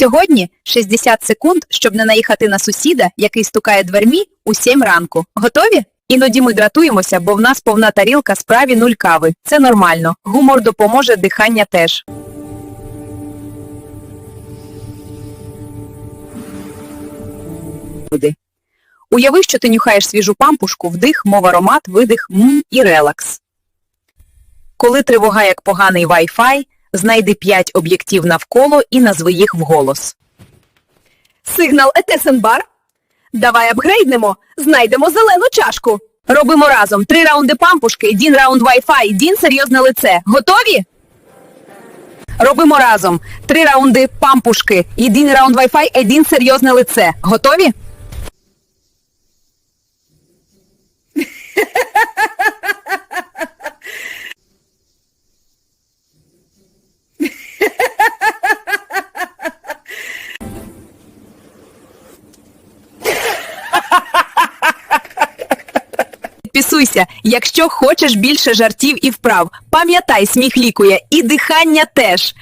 Сьогодні 60 секунд, щоб не наїхати на сусіда, який стукає двермі у 7 ранку. Готові? Іноді ми дратуємося, бо в нас повна тарілка справі нуль кави. Це нормально. Гумор допоможе, дихання теж. Уяви, що ти нюхаєш свіжу пампушку, вдих, мов аромат, видих, м і релакс. Коли тривога як поганий Wi-Fi, знайди 5 об'єктив навколо і назви їх вголос. Сигнал Етесенбар. Давай апгрейднемо, знайдемо зелену чашку. Робимо разом три раунди пампушки, один раунд Wi-Fi, один серйозне лице. Готові? Робимо разом три раунди пампушки, один раунд Wi-Fi, один серйозне лице. Готові? Підписуйся, якщо хочеш більше жартів і вправ. Пам'ятай, сміх лікує і дихання теж.